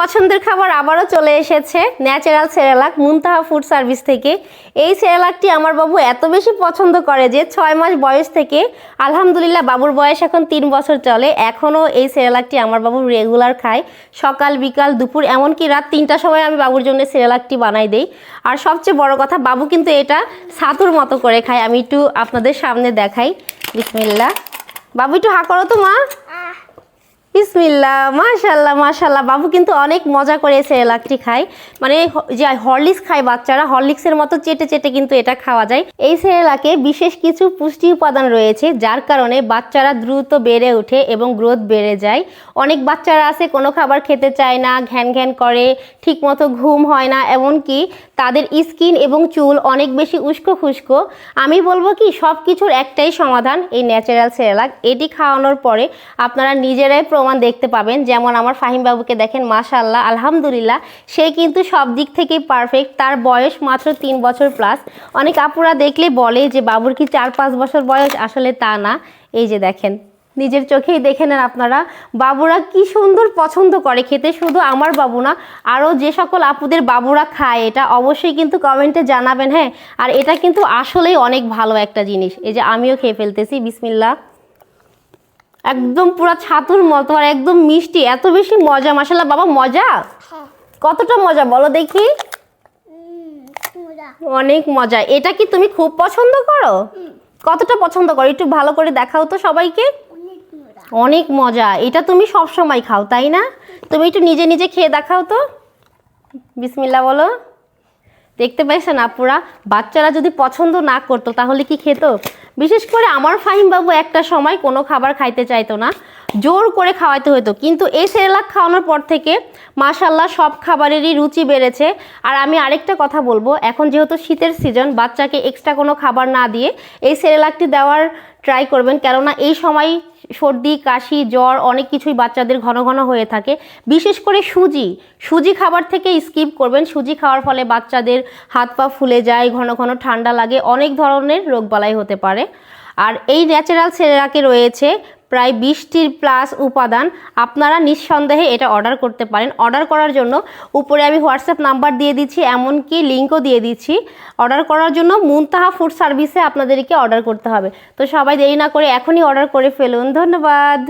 পছন্দের খাবার আবারও চলে এসেছে natural Cerelac Muntaha food service থেকে। এই সেরেলাকটি আমার বাবু এত বেশি পছন্দ করে যে ছয় মাস বয়স থেকে, আলহামদুলিল্লাহ বাবুর বয়স এখন তিন বছর চলে, এখনও এই সেরেলাকটি আমার বাবু রেগুলার খায়, সকাল, বিকাল, দুপুর, এমনকি রাত তিনটার সময় আমি বাবুর জন্য সেরেলাকটি বানাই দেই। আর সবচেয়ে বড় কথা, বাবু কিন্তু এটা ছাতুর মতো করে খায়, আমি একটু আপনাদের সামনে দেখাই। বিসমিল্লা বাবু একটু হা করো তো মা। বিসমিল্লা মাশাল্লাহ মাশাল্লাহ। বাবু কিন্তু অনেক মজা করে সেরেলাকটি খায়। মানে যে হরলিক্স খায় বাচ্চারা, হরলিক্সের মতো চেটে চেটে কিন্তু এটা খাওয়া যায়। এই সেরেলাকে বিশেষ কিছু পুষ্টি উপাদান রয়েছে, যার কারণে বাচ্চারা দ্রুত বেড়ে ওঠে এবং গ্রোথ বেড়ে যায়। অনেক বাচ্চারা আছে, কোনো খাবার খেতে চায় না, ঘ্যান ঘ্যান করে, ঠিকমতো ঘুম হয় না, এমনকি তাদের স্কিন এবং চুল অনেক বেশি উস্কো খুস্কো। আমি বলব কি সব কিছুর একটাই সমাধান এই ন্যাচারাল সেরেলাক। এটি খাওয়ানোর পরে আপনারা নিজেরাই প্রমাণ দেখতে পাবেন। যেমন আমার ফাহিম বাবুকে দেখেন মাশাল্লাহ আলহামদুলিল্লাহ, সে কিন্তু সব দিক থেকেই পারফেক্ট তার বয়স মাত্র তিন বছর প্লাস অনেক আপুরা দেখলে বলে যে, বাবুর কি চার পাঁচ বছর বয়স? আসলে তা না। এই যে দেখেন, নিজের চোখেই দেখে নেন আপনারা, বাবুরা কি সুন্দর পছন্দ করে। খেতে শুধু আমার বাবু না, আরও যে সকল আপুদের বাবুরা খায়, এটা অবশ্যই কিন্তু কমেন্টে জানাবেন হ্যাঁ। আর এটা কিন্তু আসলেই অনেক ভালো একটা জিনিস। এই যে আমিও খেয়ে ফেলতেছি বিসমিল্লা একদম পুরো ছাতুর মতো আর একদম মিষ্টি এত বেশি মজা। মাসাল্লাহ বাবা মজা? হ্যাঁ। কতটা মজা বলো দেখি। অনেক মজা। এটা কি তুমি খুব পছন্দ করো? কতটা পছন্দ করো? একটু ভালো করে দেখাও তো সবাইকে। অনেক মজা। এটা তুমি সব সময় খাও তাই না? তুমি একটু নিজে নিজে খেয়ে দেখাও তো। বিসমিল্লা বলো। দেখতে পাইছেন আপুরা বাচ্চারা যদি পছন্দ না করতো তাহলে কি খেত? বিশেষ করে আমার ফাহিম বাবু একটা সময় কোনো খাবার খাইতে চাইতো না। জোর করে খাওয়াইতে হতো কিন্তু এই সেরেলাক খাওয়ানোর পর থেকে মাশাল্লাহ সব খাবারেরই রুচি বেড়েছে। আর আমি আরেকটা কথা বলব, এখন যেহেতু শীতের সিজন বাচ্চাকে এক্সট্রা কোনো খাবার না দিয়ে এই সেরেলাকটি দেওয়ার ট্রাই করবেন। কেননা এই সময় সর্দি, কাশি, জ্বর অনেক কিছুই বাচ্চাদের ঘন ঘন হয়ে থাকে। বিশেষ করে সুজি সুজি খাবার থেকে স্কিপ করবেন। সুজি খাওয়ার ফলে বাচ্চাদের হাত পা ফুলে যায়, ঘন ঘন ঠান্ডা লাগে, অনেক ধরনের রোগবালাই হতে পারে। আর এই ন্যাচারাল সেরেলাকে রয়েছে প্রায় বিশটির প্লাস উপাদান। আপনারা নিঃসন্দেহে এটা অর্ডার করতে পারেন। অর্ডার করার জন্য উপরে আমি হোয়াটসঅ্যাপ নাম্বার দিয়ে দিচ্ছি, এমনকি লিঙ্কও দিয়ে দিচ্ছি। অর্ডার করার জন্য মুনতাহা ফুড সার্ভিসে আপনাদেরকে অর্ডার করতে হবে। তো সবাই দেরি না করে এখনই অর্ডার করে ফেলুন। ধন্যবাদ।